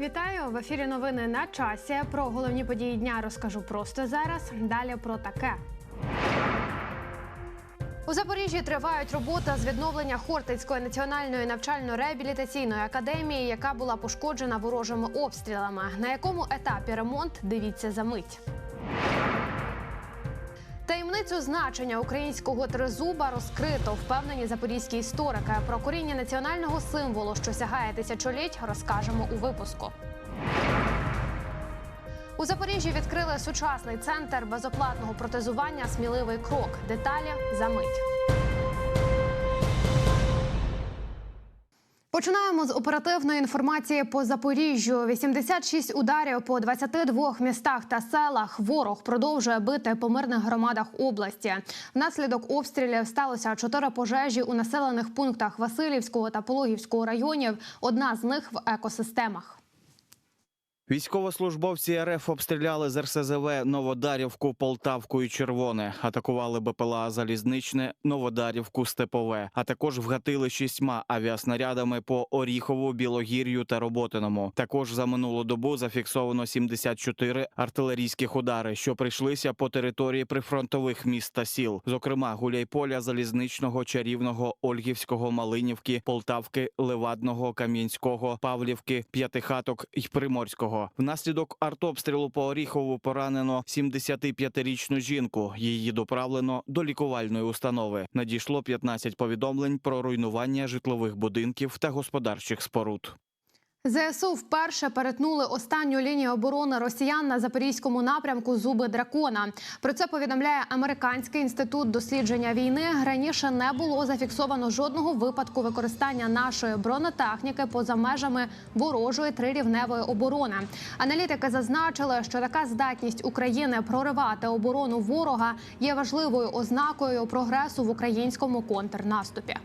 Вітаю в ефірі. Новини на часі. Про головні події дня розкажу просто зараз. Далі про таке. У Запоріжжі тривають робота з відновлення Хортицької національної навчально-реабілітаційної академії, яка була пошкоджена ворожими обстрілами. На якому етапі ремонт дивіться за мить. Таємницю значення українського тризуба розкрито. Впевнені запорізькі історики. Про коріння національного символу, що сягає тисячоліть, розкажемо у випуску. У Запоріжжі відкрили сучасний центр безоплатного протезування Сміливий крок. Деталі за мить. Починаємо з оперативної інформації по Запоріжжю. 86 ударів по 22 містах та селах. Ворог продовжує бити по мирних громадах області. Внаслідок обстрілів сталося чотири пожежі у населених пунктах Васильівського та Пологівського районів. Одна з них в екосистемах. Військовослужбовці РФ обстріляли з РСЗВ Новодарівку, Полтавку і Червоне. Атакували БПЛА Залізничне, Новодарівку, Степове. А також вгатили шістьма авіаснарядами по Оріхову, Білогір'ю та Роботиному. Також за минулу добу зафіксовано 74 артилерійських удари, що прийшлися по території прифронтових міст та сіл, зокрема Гуляйполя, Залізничного, Чарівного, Ольгівського, Малинівки, Полтавки, Левадного, Кам'янського, Павлівки, П'ятихаток і Приморського. Внаслідок артобстрілу по Оріхову поранено 75-річну жінку. Її доправлено до лікувальної установи. Надійшло 15 повідомлень про руйнування житлових будинків та господарчих споруд. ЗСУ вперше перетнули останню лінію оборони росіян на запорізькому напрямку Зуби дракона. Про це повідомляє Американський інститут дослідження війни. Раніше не було зафіксовано жодного випадку використання нашої бронетехніки поза межами ворожої трирівневої оборони. Аналітики зазначили, що така здатність України проривати оборону ворога є важливою ознакою прогресу в українському контрнаступі.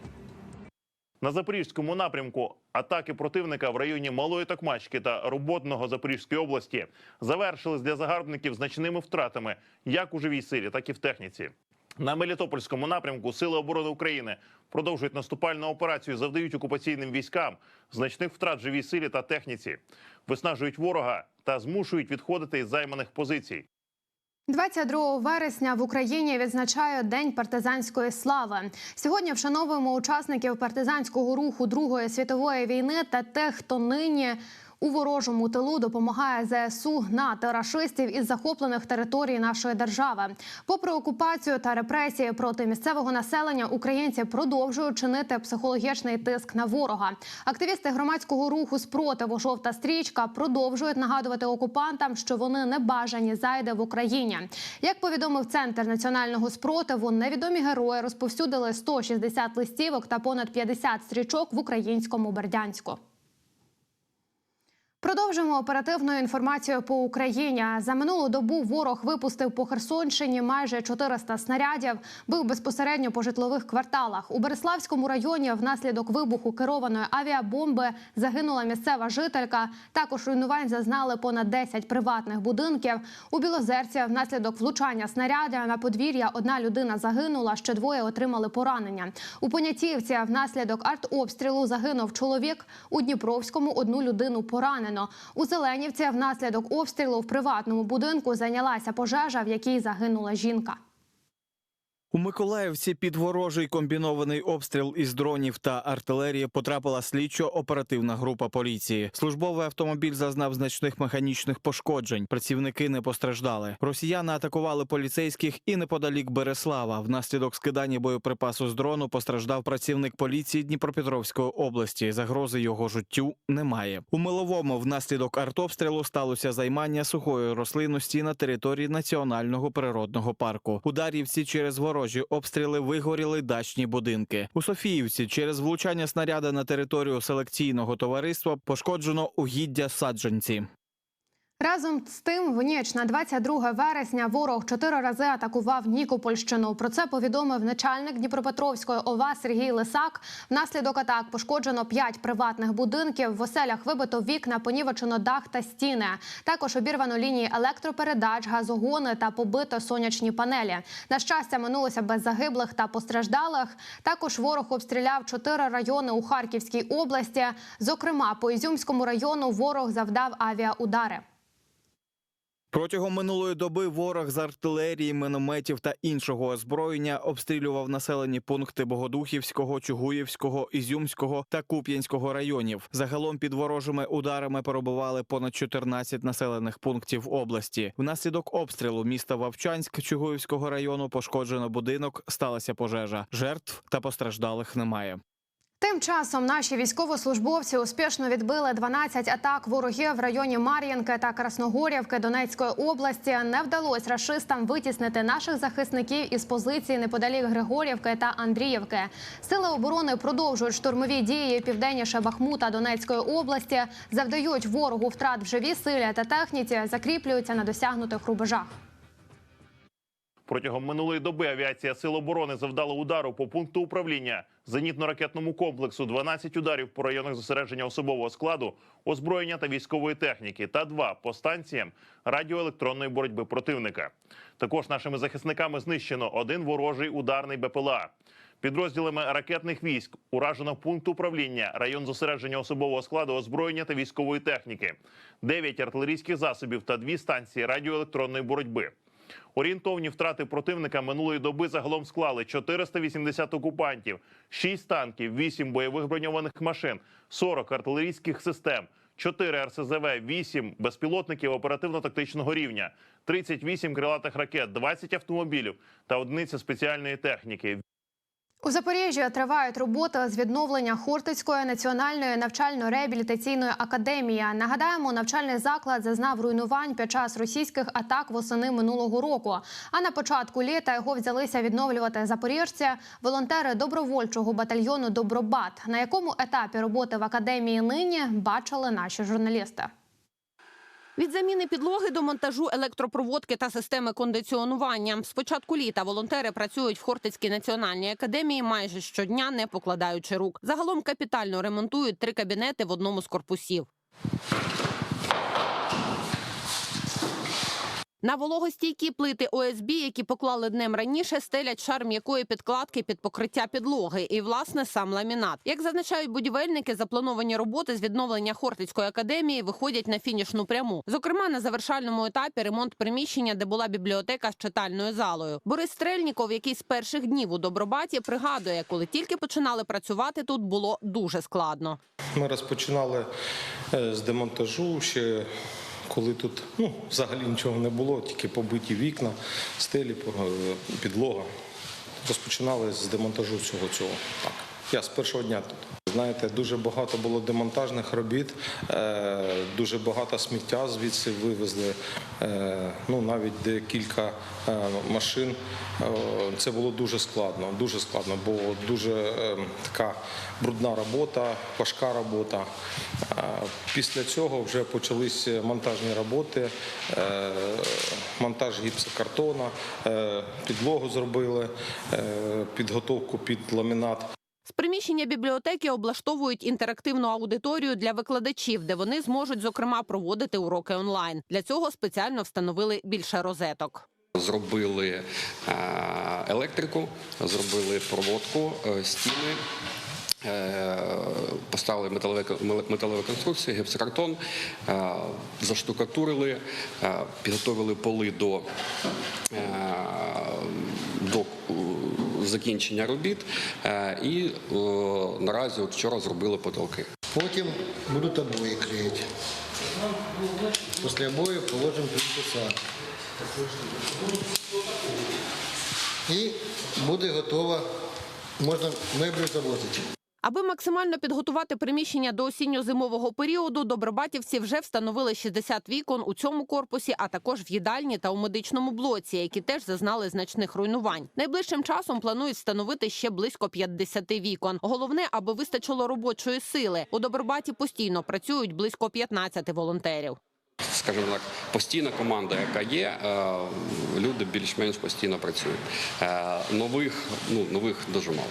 На запорізькому напрямку атаки противника в районі Малої Токмачки та Роботного Запорізької області завершились для загарбників значними втратами як у живій силі, так і в техніці. На Мелітопольському напрямку Сили оборони України продовжують наступальну операцію, завдають окупаційним військам значних втрат живій силі та техніці, виснажують ворога та змушують відходити із займаних позицій. 22 вересня в Україні відзначає День партизанської слави. Сьогодні вшановуємо учасників партизанського руху Другої світової війни та тих, хто нині у ворожому тилу допомагає ЗСУ гнати рашистів із захоплених територій нашої держави. Попри окупацію та репресії проти місцевого населення, українці продовжують чинити психологічний тиск на ворога. Активісти громадського руху спротиву жовта стрічка продовжують нагадувати окупантам, що вони не бажані зайде в Україні. Як повідомив центр національного спротиву, невідомі герої розповсюдили 160 листівок та понад 50 стрічок в українському Бердянську. Продовжимо оперативну інформацію по Україні. За минулу добу ворог випустив по Херсонщині майже 400 снарядів. Бив безпосередньо по житлових кварталах. У Береславському районі внаслідок вибуху керованої авіабомби загинула місцева жителька. Також руйнувань зазнали понад 10 приватних будинків. У Білозерці внаслідок влучання снаряда на подвір'я одна людина загинула, ще двоє отримали поранення. У Понятівці внаслідок артобстрілу загинув чоловік. У Дніпровському одну людину поранено. У Зеленівці внаслідок обстрілу в приватному будинку зайнялася пожежа, в якій загинула жінка. У Миколаївці під ворожий комбінований обстріл із дронів та артилерії потрапила слідчо-оперативна група поліції. Службовий автомобіль зазнав значних механічних пошкоджень. Працівники не постраждали. Росіяни атакували поліцейських і неподалік Береслава. Внаслідок скидання боєприпасу з дрону постраждав працівник поліції Дніпропетровської області. Загрози його життю немає. У миловому внаслідок артобстрілу сталося займання сухої рослинності на території національного природного парку. У Дар'ївці через ворожі обстріли вигоріли дачні будинки. У Софіївці через влучання снаряда на територію селекційного товариства пошкоджено угіддя саджанці. Разом з тим, в ніч на 22 вересня ворог чотири рази атакував Нікопольщину. Про це повідомив начальник Дніпропетровської ОВА Сергій Лисак. Внаслідок атак пошкоджено п'ять приватних будинків. В оселях вибито вікна, понівечено дах та стіни. Також обірвано лінії електропередач, газогони та побито сонячні панелі. На щастя, минулося без загиблих та постраждалих. Також ворог обстріляв чотири райони у Харківській області. Зокрема, по Ізюмському району ворог завдав авіаудари. Протягом минулої доби ворог з артилерії, мінометів та іншого озброєння обстрілював населені пункти Богодухівського, Чугуївського, Ізюмського та Куп'янського районів. Загалом під ворожими ударами перебували понад 14 населених пунктів області. Внаслідок обстрілу міста Вовчанськ Чугуївського району пошкоджено будинок, сталася пожежа. Жертв та постраждалих немає. Тим часом наші військовослужбовці успішно відбили 12 атак ворогів в районі Мар'їнки та Красногорівки Донецької області. Не вдалося рашистам витіснити наших захисників із позицій неподалік Григорівки та Андріївки. Сили оборони продовжують штурмові дії південніше Бахмута Донецької області, завдають ворогу втрат в живій силі та техніці, закріплюються на досягнутих рубежах. Протягом минулої доби авіація Сил оборони завдала удару по пункту управління зенітно-ракетному комплексу, 12 ударів по районах зосередження особового складу, озброєння та військової техніки, та два по станціям радіоелектронної боротьби противника. Також нашими захисниками знищено один ворожий ударний БПЛА. Підрозділами ракетних військ уражено пункт управління, район зосередження особового складу, озброєння та військової техніки, 9 артилерійських засобів та дві станції радіоелектронної боротьби. Орієнтовні втрати противника минулої доби загалом склали 480 окупантів, 6 танків, 8 бойових броньованих машин, 40 артилерійських систем, 4 РСЗВ, 8 безпілотників оперативно-тактичного рівня, 38 крилатих ракет, 20 автомобілів та одиниця спеціальної техніки. У Запоріжжі тривають роботи з відновлення Хортицької національної навчально-реабілітаційної академії. Нагадаємо, навчальний заклад зазнав руйнувань під час російських атак восени минулого року. А на початку літа його взялися відновлювати запоріжці, волонтери добровольчого батальйону Добробат. На якому етапі роботи в академії нині бачили наші журналісти. Від заміни підлоги до монтажу електропроводки та системи кондиціонування. З початку літа волонтери працюють в Хортицькій національній академії майже щодня, не покладаючи рук. Загалом капітально ремонтують три кабінети в одному з корпусів. На вологостійкі плити ОСБ, які поклали днем раніше, стелять шар м'якої підкладки під покриття підлоги і, власне, сам ламінат. Як зазначають будівельники, заплановані роботи з відновлення Хортицької академії виходять на фінішну пряму. Зокрема, на завершальному етапі ремонт приміщення, де була бібліотека з читальною залою. Борис Стрельніков, який з перших днів у Добробаті, пригадує, коли тільки починали працювати, тут було дуже складно. Ми розпочинали е, з демонтажу ще. Коли тут ну, взагалі нічого не було, тільки побиті вікна, стелі, е, підлога. Розпочинали з демонтажу всього цього. Так. Я з першого дня тут. Знаєте, дуже багато було демонтажних робіт, е, дуже багато сміття звідси вивезли. Е, ну, навіть декілька е, машин. Це було дуже складно, дуже складно, бо дуже така брудна робота, важка робота. Після цього вже почались монтажні роботи, монтаж гіпсокартона, підлогу зробили, підготовку під ламінат. З приміщення бібліотеки облаштовують інтерактивну аудиторію для викладачів, де вони зможуть зокрема проводити уроки онлайн. Для цього спеціально встановили більше розеток. Зробили е, електрику, зробили проводку, е, стіни. е, Поставили металеві, конструкції, гіпсокартон, заштукатурили, підготовили поли до, до закінчення робіт е, і е, наразі от вчора зробили потолки. Потім будуть обої клеїти. Після обоїв положимо плінтуса. І буде готово, можна меблі завозити. Аби максимально підготувати приміщення до осінньо-зимового періоду, добробатівці вже встановили 60 вікон у цьому корпусі, а також в їдальні та у медичному блоці, які теж зазнали значних руйнувань. Найближчим часом планують встановити ще близько 50 вікон. Головне, аби вистачило робочої сили. У Добробаті постійно працюють близько 15 волонтерів. скажімо так, постійна команда, яка є, е, люди більш-менш постійно працюють. Е, Нових, ну, нових дуже мало.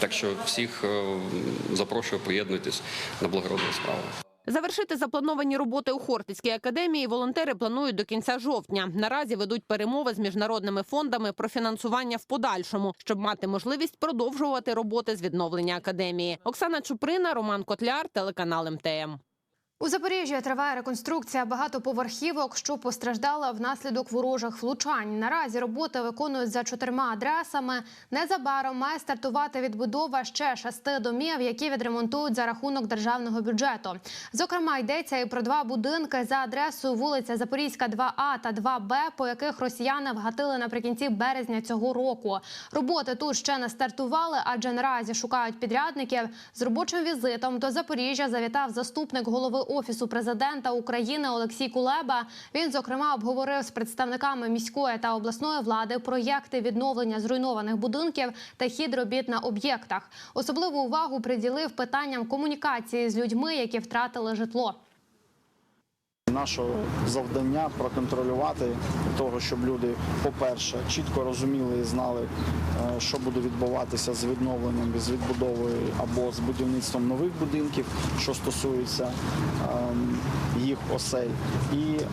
Так що всіх е, запрошую, приєднуйтесь на благородну справу. Завершити заплановані роботи у Хортицькій академії волонтери планують до кінця жовтня. Наразі ведуть перемови з міжнародними фондами про фінансування в подальшому, щоб мати можливість продовжувати роботи з відновлення академії. Оксана Чуприна, Роман Котляр, телеканал МТМ. У Запоріжжі триває реконструкція багатоповерхівок, що постраждала внаслідок ворожих влучань. Наразі роботи виконують за чотирма адресами. Незабаром має стартувати відбудова ще шести домів, які відремонтують за рахунок державного бюджету. Зокрема, йдеться і про два будинки за адресою вулиця Запорізька, 2А та 2Б, по яких росіяни вгатили наприкінці березня цього року. Роботи тут ще не стартували, адже наразі шукають підрядників. З робочим візитом до Запоріжжя завітав заступник голови офісу президента України Олексій Кулеба. Він зокрема обговорив з представниками міської та обласної влади проєкти відновлення зруйнованих будинків та хід робіт на об'єктах. Особливу увагу приділив питанням комунікації з людьми, які втратили житло. Наше завдання проконтролювати того, щоб люди, по-перше, чітко розуміли і знали, е, що буде відбуватися з відновленням, з відбудовою або з будівництвом нових будинків, що стосується ем, їх осель. І е,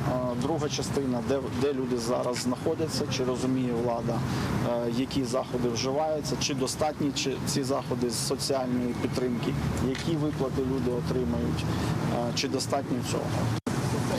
друга частина, де, люди зараз знаходяться, чи розуміє влада, е, які заходи вживаються, чи достатні ці заходи з соціальної підтримки, які виплати люди отримають, чи достатньо цього.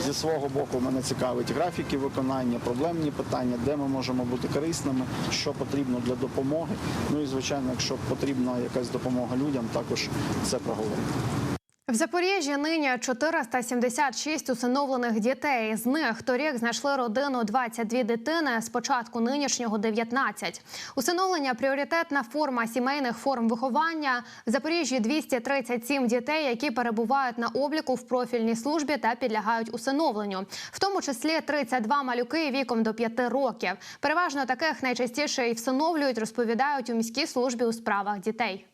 Зі свого боку мене цікавить графіки виконання, проблемні питання, де ми можемо бути корисними, що потрібно для допомоги. Ну і звичайно, якщо потрібна якась допомога людям, також це проговорити. В Запоріжжі нині 476 усиновлених дітей. З них торік знайшли родину 22 дитини. З початку нинішнього 19. Усиновлення пріоритетна форма сімейних форм виховання. В Запоріжжі 237 дітей, які перебувають на обліку в профільній службі та підлягають усиновленню, в тому числі 32 малюки віком до 5 років. Переважно таких найчастіше і всиновлюють, розповідають у міській службі у справах дітей.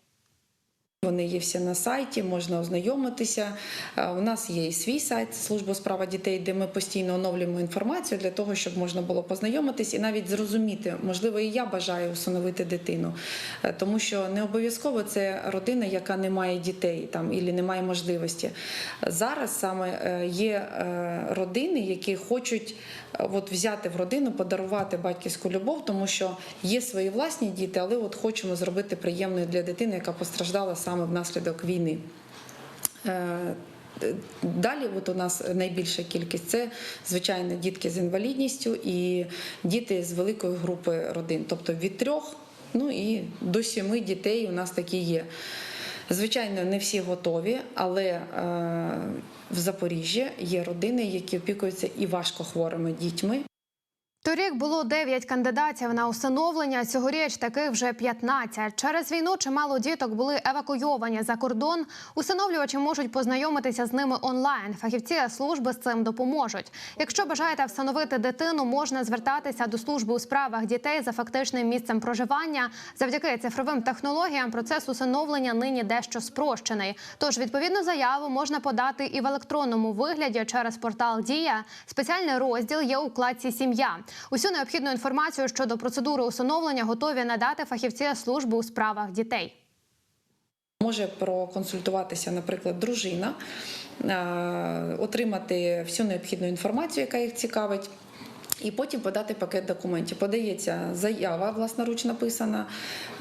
Вони є всі на сайті, можна ознайомитися. Е, У нас є і свій сайт Служба у справах дітей, де ми постійно оновлюємо інформацію для того, щоб можна було познайомитись і навіть зрозуміти, можливо, і я бажаю усиновити дитину, Е, тому що не обов'язково це родина, яка не має дітей там і не має можливості. Зараз саме е, є родини, які хочуть от взяти в родину, подарувати батьківську любов, тому що є свої власні діти, але от хочемо зробити приємною для дитини, яка постраждала саме внаслідок війни. Е, Далі, от у нас найбільша кількість це звичайно дітки з інвалідністю і діти з великої групи родин, тобто від трьох ну і до сіми дітей у нас такі є. Звичайно, не всі готові, але е, в Запоріжжі є родини, які опікуються і важкохворими дітьми. Торік було 9 кандидатів на усиновлення. Цьогоріч таких вже 15. Через війну чимало діток були евакуйовані за кордон. Усиновлювачі можуть познайомитися з ними онлайн. Фахівці служби з цим допоможуть. Якщо бажаєте встановити дитину, можна звертатися до служби у справах дітей за фактичним місцем проживання. Завдяки цифровим технологіям процес усиновлення нині дещо спрощений. Тож відповідну заяву можна подати і в електронному вигляді через портал Дія. Спеціальний розділ є у вкладці Сім'я. Усю необхідну інформацію щодо процедури усиновлення готові надати фахівці служби у справах дітей. Може проконсультуватися, наприклад, дружина, е, отримати всю необхідну інформацію, яка їх цікавить. І потім подати пакет документів. Подається заява власноруч написана.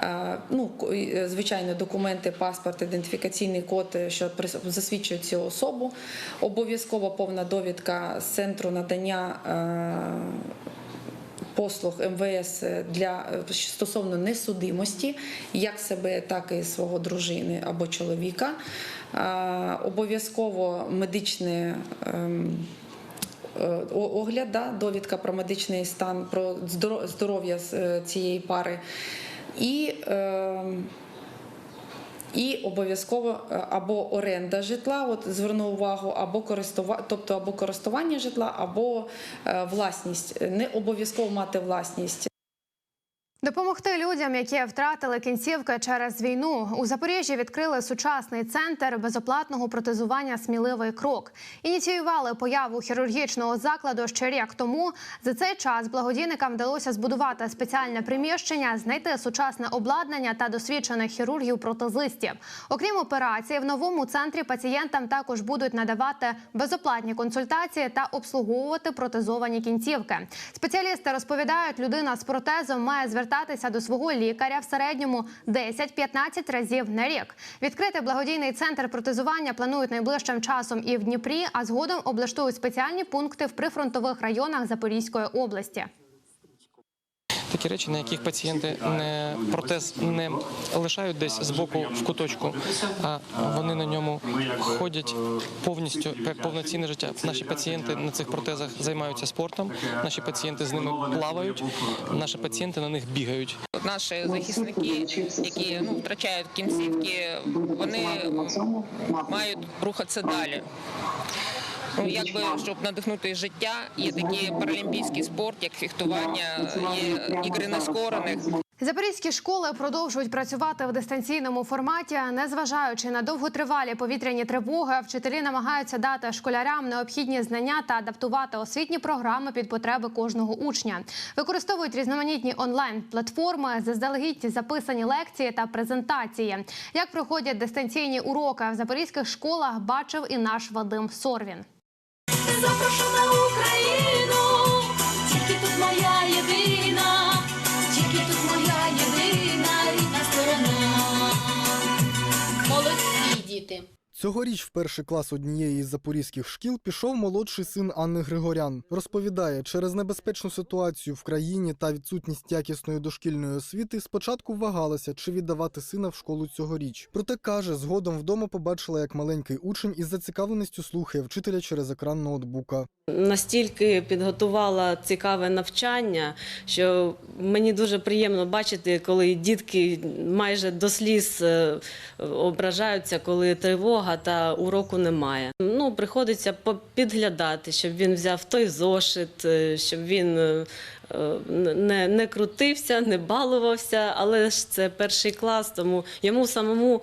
е, Ну, е, звичайно, документи, паспорт, ідентифікаційний код, що засвідчують цю особу. Обов'язково повна довідка з центру надання. Е, Послуг МВС для е, стосовно несудимості, як себе, так і свого дружини або чоловіка. Е, Обов'язково медичне ем, е, огляд, да, довідка про медичний стан, про здоров'я е, цієї пари. І ем, і обов'язково е, або оренда житла, от зверну увагу, або користування, тобто або користування житла, або е, власність. Не обов'язково мати власність. Допомогти людям, які втратили кінцівки через війну, у Запоріжжі відкрили сучасний центр безоплатного протезування Сміливий крок. Ініціювали появу хірургічного закладу ще рік тому. За цей час благодійникам вдалося збудувати спеціальне приміщення, знайти сучасне обладнання та досвідчених хірургів-протезистів. Окрім операції, в новому центрі пацієнтам також будуть надавати безоплатні консультації та обслуговувати протезовані кінцівки. Спеціалісти розповідають, людина з протезом має звертатися до свого лікаря в середньому 10-15 разів на рік. Відкрити благодійний центр протезування планують найближчим часом і в Дніпрі, а згодом облаштують спеціальні пункти в прифронтових районах Запорізької області. Такі речі, на яких пацієнти не протез не лишають десь з боку в куточку, а вони на ньому ходять повністю повноцінне життя. Наші пацієнти на цих протезах займаються спортом. Наші пацієнти з ними плавають. Наші пацієнти на них бігають. Наші захисники, які ну, втрачають кінцівки, вони мають рухатися далі. Ну, якби щоб надихнути життя, є такий паралімпійський спорт, як фехтування, є ігри нескорених. Запорізькі школи продовжують працювати в дистанційному форматі, незважаючи на довготривалі повітряні тривоги. Вчителі намагаються дати школярам необхідні знання та адаптувати освітні програми під потреби кожного учня. Використовують різноманітні онлайн-платформи, заздалегідь записані лекції та презентації. Як проходять дистанційні уроки в запорізьких школах, бачив і наш Вадим Сорвін. Запрошу на Україну, тільки тут моя Цьогоріч в перший клас однієї із запорізьких шкіл пішов молодший син Анни Григорян. Розповідає, через небезпечну ситуацію в країні та відсутність якісної дошкільної освіти спочатку вагалася, чи віддавати сина в школу цьогоріч. Проте каже, згодом вдома побачила, як маленький учень із зацікавленістю слухає вчителя через екран ноутбука. Настільки підготувала цікаве навчання, що мені дуже приємно бачити, коли дітки майже до сліз е, ображаються, коли тривога та уроку немає. Ну, приходиться підглядати, щоб він взяв той зошит, е, щоб він е, е, не, не крутився, не балувався, але ж це перший клас, тому йому самому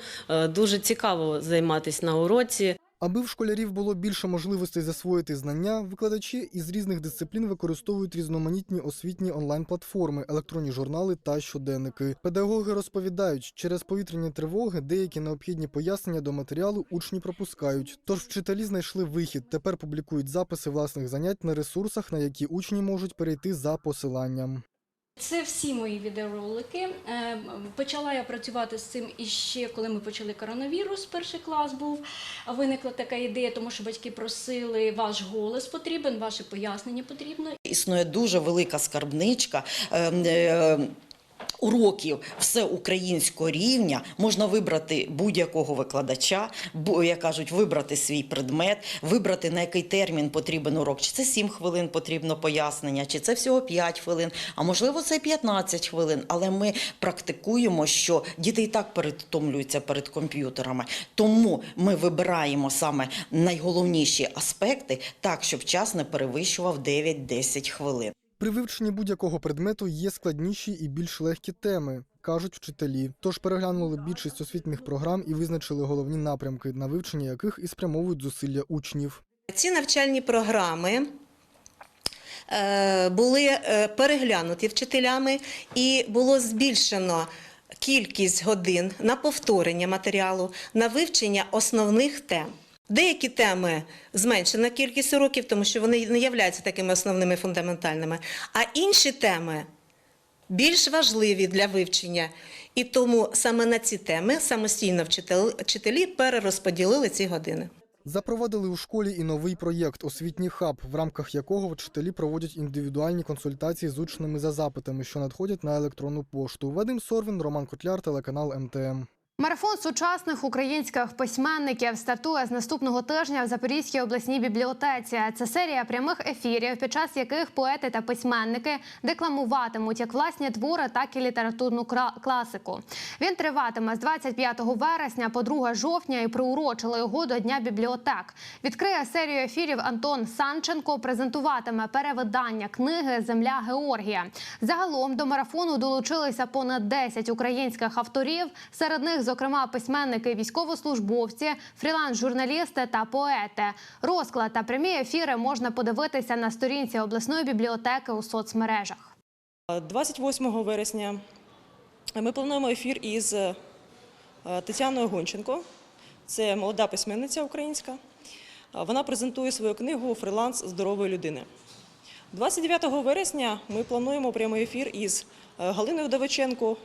дуже цікаво займатися на уроці. Аби в школярів було більше можливостей засвоїти знання, викладачі із різних дисциплін використовують різноманітні освітні онлайн-платформи, електронні журнали та щоденники. Педагоги розповідають, через повітряні тривоги деякі необхідні пояснення до матеріалу учні пропускають. Тож вчителі знайшли вихід. Тепер публікують записи власних занять на ресурсах, на які учні можуть перейти за посиланням. Це всі мої відеоролики. Е, Почала я працювати з цим іще, коли ми почали коронавірус. Перший клас був. Виникла така ідея, тому що батьки просили, ваш голос потрібен, ваше пояснення потрібно. Існує дуже велика скарбничка. Уроків всеукраїнського рівня можна вибрати будь-якого викладача, як кажуть, вибрати свій предмет, вибрати на який термін потрібен урок. Чи це 7 хвилин потрібно пояснення, чи це всього 5 хвилин, а можливо це 15 хвилин. Але ми практикуємо, що діти і так перетомлюються перед комп'ютерами. Тому ми вибираємо саме найголовніші аспекти так, щоб час не перевищував 9-10 хвилин. При вивченні будь-якого предмету є складніші і більш легкі теми, кажуть вчителі. Тож переглянули більшість освітніх програм і визначили головні напрямки, на вивчення яких і спрямовують зусилля учнів. Ці навчальні програми е, були е, переглянуті вчителями і було збільшено кількість годин на повторення матеріалу, на вивчення основних тем. Деякі теми зменшена кількість уроків, тому що вони не являються такими основними фундаментальними, а інші теми більш важливі для вивчення. І тому саме на ці теми самостійно вчителі- перерозподілили ці години. Запровадили у школі і новий проєкт Освітній хаб, в рамках якого вчителі проводять індивідуальні консультації з учнями за запитами, що надходять на електронну пошту. Вадим Сорвін, Роман Котляр, телеканал МТМ. Марафон сучасних українських письменників стартує з наступного тижня в Запорізькій обласній бібліотеці. Це серія прямих ефірів, під час яких поети та письменники декламуватимуть як власні твори, так і літературну класику. Він триватиме з 25 вересня по 2 жовтня і приурочили його до Дня бібліотек. Відкриє серію ефірів Антон Санченко. Презентуватиме перевидання книги Земля Георгія. Загалом до марафону долучилися понад 10 українських авторів. Серед них, зокрема, письменники, військовослужбовці, фріланс-журналісти та поети. Розклад та прямі ефіри можна подивитися на сторінці обласної бібліотеки у соцмережах. 28 вересня ми плануємо ефір із е, Тетяною Гонченко. Це молода письменниця українська. Вона презентує свою книгу Фриланс здорової людини. 29 вересня ми плануємо прямий ефір із е, Галиною Вдовиченко.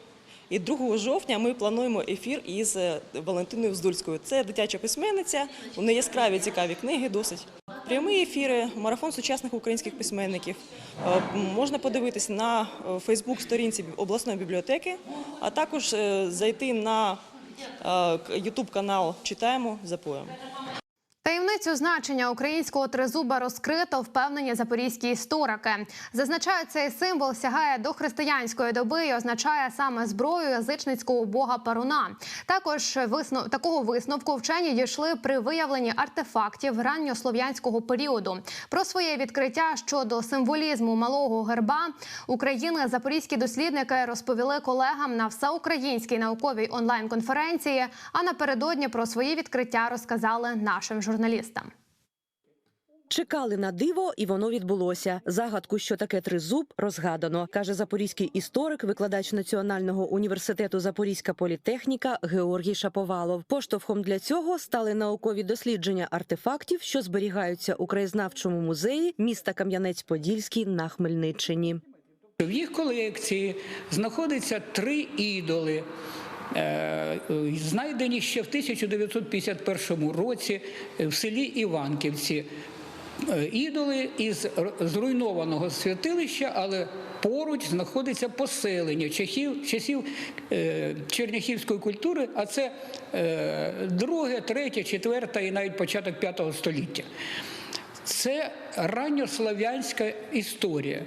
І 2 жовтня ми плануємо ефір із е, Валентиною Вздульською. Це дитяча письменниця, у неї яскраві цікаві книги досить. Прямі ефіри, марафон сучасних українських письменників. Е, Можна подивитися на Фейсбук-сторінці обласної бібліотеки, а також е, зайти на Ютуб канал Читаємо запоємо. Таємницю значення українського тризуба розкрито, впевнені запорізькі історики. Зазначають, цей символ сягає до християнської доби і означає саме зброю язичницького бога Перуна. Також виснов... такого висновку вчені дійшли при виявленні артефактів ранньослов'янського періоду. Про своє відкриття щодо символізму малого герба України запорізькі дослідники розповіли колегам на всеукраїнській науковій онлайн-конференції. А напередодні про свої відкриття розказали нашим журналістам. Чекали на диво, і воно відбулося. Загадку, що таке тризуб, розгадано, каже запорізький історик, викладач Національного університету Запорізька політехніка Георгій Шаповалов. Поштовхом для цього стали наукові дослідження артефактів, що зберігаються у краєзнавчому музеї міста Кам'янець-Подільський на Хмельниччині. В їх колекції знаходиться три ідоли. Е, Знайдені ще в 1951 році в селі Іванківці. Е, Ідоли із зруйнованого святилища, але поруч знаходиться поселення часів, часів е, черняхівської культури, а це друге, третє, четверте і навіть початок п'ятого століття. Це ранньослав'янська історія.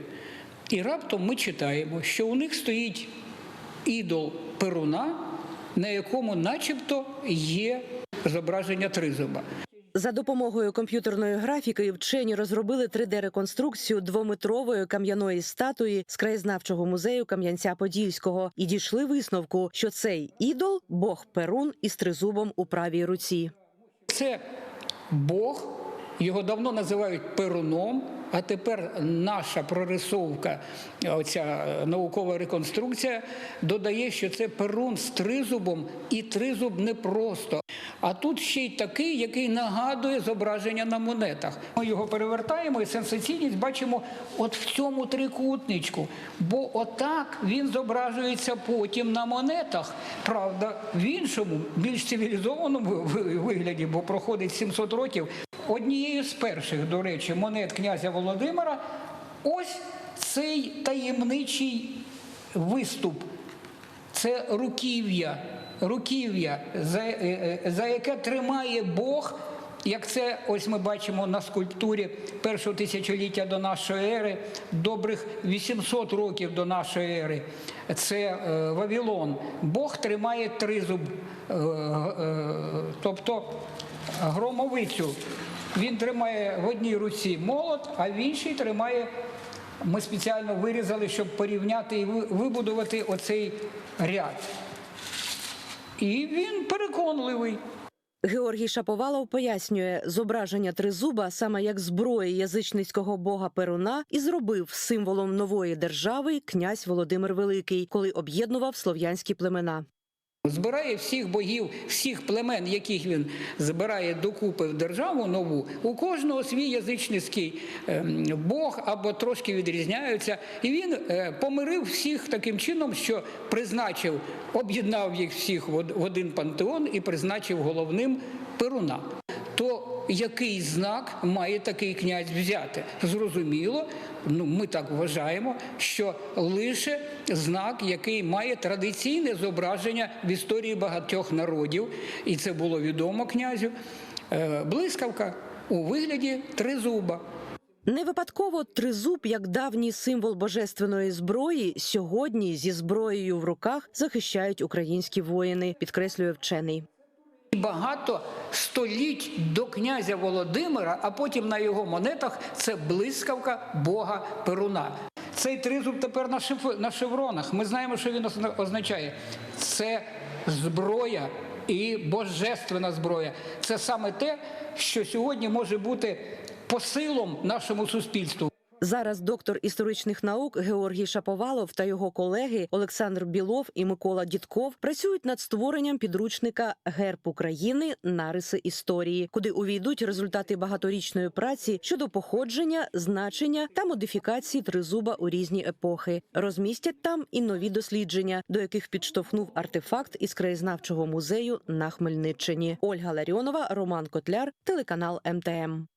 І раптом ми читаємо, що у них стоїть ідол Перуна, на якому начебто є зображення тризуба. За допомогою комп'ютерної графіки вчені розробили 3D-реконструкцію двометрової кам'яної статуї з краєзнавчого музею Кам'янця-Подільського і дійшли висновку, що цей ідол бог Перун із тризубом у правій руці. Це Бог, його давно називають Перуном. А тепер наша прорисовка, оця наукова реконструкція, додає, що це перун з тризубом, і тризуб не просто. А тут ще й такий, який нагадує зображення на монетах. Ми його перевертаємо і сенсаційність бачимо от в цьому трикутничку. Бо отак він зображується потім на монетах. Правда, в іншому, більш цивілізованому вигляді, бо проходить 700 років. Однією з перших, до речі, монет князя Володимира ось цей таємничий виступ. Це руків'я, руків'я, за, е, е, за яке тримає Бог, як це ось ми бачимо на скульптурі першого тисячоліття до нашої ери, добрих 800 років до нашої ери. Це е, Вавилон. Бог тримає тризуб, тобто громовицю. Він тримає в одній руці молот, а в іншій тримає. Ми спеціально вирізали, щоб порівняти і вибудувати оцей ряд. І він переконливий. Георгій Шаповалов пояснює, зображення тризуба саме як зброї язичницького бога Перуна і зробив символом нової держави князь Володимир Великий, коли об'єднував слов'янські племена. Збирає всіх богів, всіх племен, яких він збирає докупи в державу нову. У кожного свій язичницький ем, бог або трошки відрізняються. І він е, помирив всіх таким чином, що призначив, об'єднав їх всіх в один пантеон і призначив головним Перуна. То який знак має такий князь взяти. Зрозуміло, ну ми так вважаємо, що лише знак, який має традиційне зображення в історії багатьох народів, і це було відомо князю. е, Блискавка у вигляді тризуба. Не випадково тризуб, як давній символ божественної зброї, сьогодні зі зброєю в руках захищають українські воїни, підкреслює вчений. Багато століть до князя Володимира, а потім на його монетах це блискавка Бога Перуна. Цей тризуб тепер на, на шевронах. Ми знаємо, що він означає. Це зброя і божественна зброя. Це саме те, що сьогодні може бути посилом нашому суспільству. Зараз доктор історичних наук Георгій Шаповалов та його колеги Олександр Білов і Микола Дідков працюють над створенням підручника Герб України нариси історії, куди увійдуть результати багаторічної праці щодо походження, значення та модифікації тризуба у різні епохи. Розмістять там і нові дослідження, до яких підштовхнув артефакт із краєзнавчого музею на Хмельниччині. Ольга Ларіонова, Роман Котляр, телеканал МТМ.